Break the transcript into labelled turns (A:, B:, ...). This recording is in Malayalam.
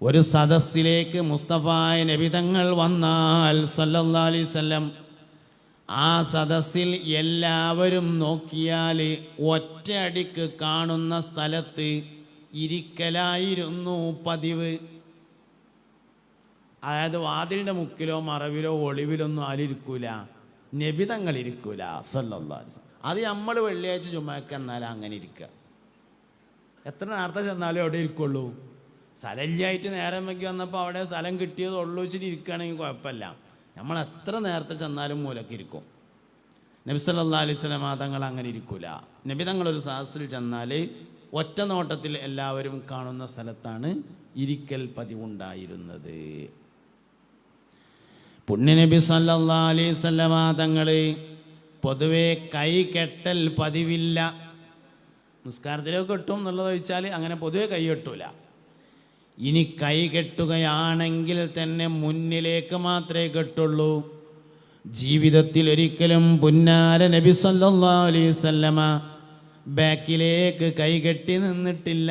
A: ഒരു സദസ്സിലേക്ക് മുസ്തഫായ നബിതങ്ങൾ വന്നാൽ സല്ലല്ലാ അലൈഹി വസല്ലം ആ സദസ്സിൽ എല്ലാവരും നോക്കിയാൽ ഒറ്റയടിക്ക് കാണുന്ന സ്ഥലത്ത് ഇരിക്കലായിരുന്നു പതിവ്. അതായത് വാതിലിന്റെ മുക്കിലോ മറവിലോ ഒളിവിലൊന്നും ആരിരിക്കൂല നബിതങ്ങൾ ഇരിക്കൂല വസല്ലം. അത് നമ്മൾ വെള്ളിയാഴ്ച ചുമക്ക് അങ്ങനെ ഇരിക്കുക എത്ര നേരത്തെ ചെന്നാലും അവിടെ ഇരിക്കുള്ളൂ? സ്ഥലമില്ലായിട്ട് നേരം വയ്ക്കി വന്നപ്പോൾ അവിടെ സ്ഥലം കിട്ടിയത് ഉള്ളൂ വെച്ചിട്ട് ഇരിക്കുകയാണെങ്കിൽ കുഴപ്പമില്ല. നമ്മൾ എത്ര നേരത്തെ ചെന്നാലും മൂലക്ക് ഇരിക്കും. നബി സല്ലല്ലാഹു അലൈഹി വസല്ലം തങ്ങൾ അങ്ങനെ ഇരിക്കൂല. നബി തങ്ങളൊരു സാഹസിൽ ചെന്നാൽ ഒറ്റ നോട്ടത്തിൽ എല്ലാവരും കാണുന്ന സ്ഥലത്താണ് ഇരിക്കൽ പതിവുണ്ടായിരുന്നത്. പുണ്യനബി സല്ലാ അലൈഹി വസല്ലമ തങ്ങൾ പൊതുവെ കൈ കെട്ടൽ പതിവില്ല. നിസ്കാരത്തിലൊക്കെ കെട്ടും എന്നുള്ളത് ചോദിച്ചാൽ അങ്ങനെ പൊതുവെ കൈ കെട്ടൂല. ഇനി കൈ കെട്ടുകയാണെങ്കിൽ തന്നെ മുന്നിലേക്ക് മാത്രമേ കെട്ടുള്ളൂ. ജീവിതത്തിൽ ഒരിക്കലും പുന്നാര നബി സല്ലാ അലൈഹി വസല്ലമ ബാക്കിലേക്ക് കൈകെട്ടി നിന്നിട്ടില്ല.